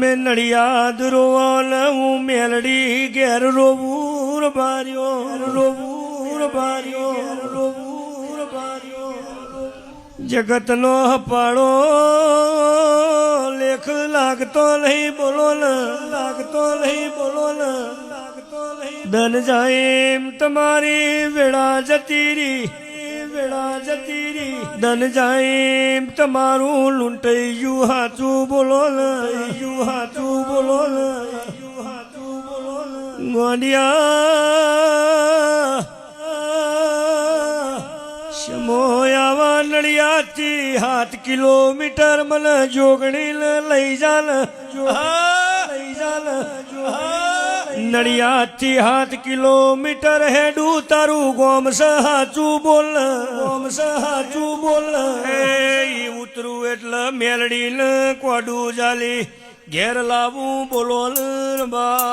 તમે નડિયાદ રોવો ને હું મેલડી ઘેર રોવું ભાર્યો રોવું ભાર્યો રોવું ભાર્યો જગતનો હપાડો લેખ લાગતો નહીં બોલો ને લાગતો નહીં બોલો ને ધન જાય તમારી વેળા જતી રહી વેળા જતી રહી ધન તમારું લૂંટાઈ ગયું હાચું હાચું બોલો ને ગયું હાચું બોલો ને ગોડિયા સમોયાવા નડિયાદથી હાથ કિલોમીટર મને જોગણી લઈ જાન લઈ જાન નડિયાદથી હાથ કિલોમીટર હેડું તારું ગોમ સાચું બોલ ગોમ સાચું બોલ એ ઈ ઉતરું એટલે મેલડી ને કોડું જાલી ઘેર લાવું બોલો બા